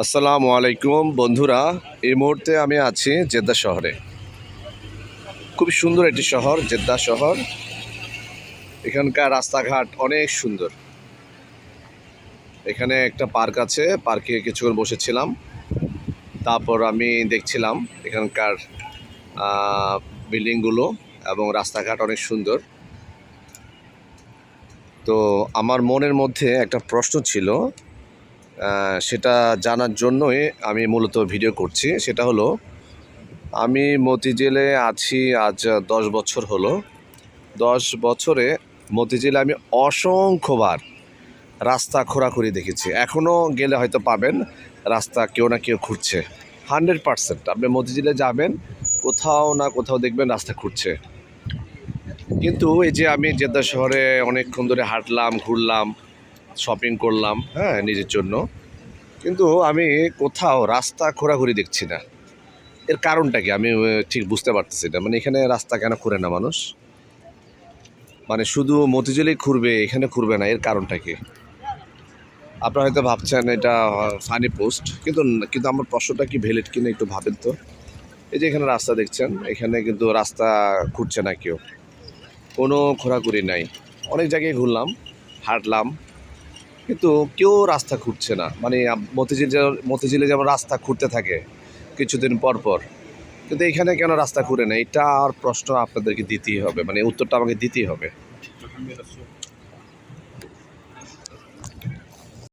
আসসালামু আলাইকুম। বন্ধুরা, এই মুহূর্তে আমি আছি জেদ্দা শহরে। খুব সুন্দর একটি শহর, জেদ্দা শহর। এখানকার রাস্তাঘাট অনেক সুন্দর। এখানে একটা পার্ক আছে, পার্কে কিছুক্ষণ বসেছিলাম। তারপর আমি দেখছিলাম এখানকার বিল্ডিংগুলো এবং রাস্তাঘাট অনেক সুন্দর। তো আমার মনের মধ্যে একটা প্রশ্ন ছিল সেটা জানার জন্যই আমি মূলত ভিডিও করছি। সেটা হলো, আমি মতিঝিলে আছি আজ দশ বছর হলো। দশ বছরে মতিঝিলে আমি অসংখ্যবার রাস্তা খোরাখুরি দেখেছি। এখনও গেলে হয়তো পাবেন, রাস্তা কেউ না কেউ খুঁড়ছে। হান্ড্রেড পারসেন্ট আপনি মতিঝিলে যাবেন, কোথাও না কোথাও দেখবেন রাস্তা খুঁড়ছে। কিন্তু এই যে আমি জেদ্দা শহরে অনেকক্ষণ ধরে হাঁটলাম, ঘুরলাম শপিং করলাম হ্যাঁ নিজের জন্য। কিন্তু আমি কোথাও রাস্তা ঘোরাঘুরি দেখছি না। এর কারণটা কি? আমি ঠিক বুঝতে পারতেছি না। মানে এখানে রাস্তা কেন ঘুরে না মানুষ? মানে শুধু মতিঝিলেই ঘুরবে, এখানে ঘুরবে না, এর কারণটা কি? আপনারা হয়তো ভাবছেন এটা ফানি পোস্ট কিন্তু কিন্তু আমার প্রশ্নটা কি ভ্যালিড কিনা একটু ভাবেন তো। এই যে এখানে রাস্তা দেখছেন, এখানে কিন্তু রাস্তা খুঁড়ছে না কেউ। কোনো ঘোরাঘুরি নাই। অনেক জায়গায় ঘুরলাম, হাঁটলাম। কিন্তু কেউ রাস্তা খুঁড়ছে না। মানে মতিঝিল, মতিঝিলে যেমন রাস্তা খুঁড়তে থাকে কিছুদিন পর পর, কিন্তু এখানে কেন রাস্তা খুঁড়ে না? এটা আর প্রশ্ন আপনাদেরকে দিতেই হবে মানে উত্তরটা আমাকে দিতেই হবে।